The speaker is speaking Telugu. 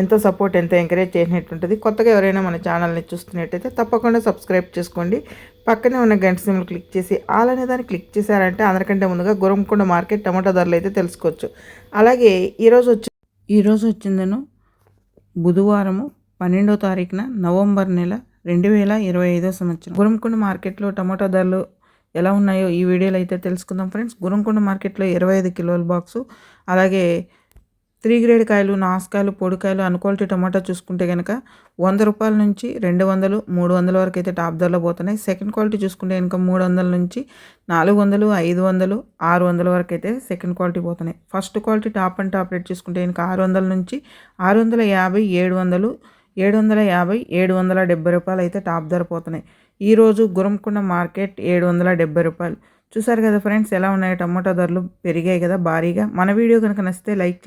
ఎంతో సపోర్ట్ ఎంతో ఎంకరేజ్ చేసినట్టుంటుంది కొత్తగా ఎవరైనా మన ఛానల్ని చూస్తున్నట్టయితే తప్పకుండా సబ్స్క్రైబ్ చేసుకోండి. పక్కనే ఉన్న గంట సిమ్లు క్లిక్ చేసి ఆల్ అనే దాన్ని క్లిక్ చేశారంటే అందరికంటే ముందుగా గురంకొండ మార్కెట్ టమాటా ధరలు అయితే తెలుసుకోవచ్చు. అలాగే ఈరోజు వచ్చి ఈరోజు వచ్చిందను బుధవారము పన్నెండో తారీఖున నవంబర్ నెల రెండు వేల ఇరవై ఐదో సంవత్సరం. గురంకొండ మార్కెట్లో టమాటా ధరలు ఎలా ఉన్నాయో ఈ వీడియోలో అయితే తెలుసుకుందాం ఫ్రెండ్స్. గురంకొండ మార్కెట్లో ఇరవై ఐదు కిలోల బాక్సు అలాగే త్రీ గ్రేడ్ కాయలు నాసుకాయలు పొడికాయలు అన్క్వాలిటీ టమాటా చూసుకుంటే కనుక వంద రూపాయల నుంచి రెండు వందలు మూడు వందల వరకు అయితే టాప్ ధరలో పోతున్నాయి. సెకండ్ క్వాలిటీ చూసుకుంటే కనుక మూడు వందల నుంచి నాలుగు వందలు ఐదు వందలు ఆరు వందల వరకు అయితే సెకండ్ క్వాలిటీ పోతున్నాయి. First quality top and top rate చూసుకుంటే కనుక ఆరు వందల నుంచి ఆరు వందల యాభై ఏడు వందలు ఏడు వందల యాభై ఏడు వందల డెబ్బై రూపాయలు అయితే టాప్ ధర పోతున్నాయి. ఈరోజు గురంకొండ మార్కెట్ ఏడు వందల డెబ్బై రూపాయలు. చూసారు కదా ఫ్రెండ్స్ ఎలా ఉన్నాయో టమాటా ధరలు పెరిగాయి కదా భారీగా. మన వీడియో కనుక నచ్చితే లైక్ చేయండి.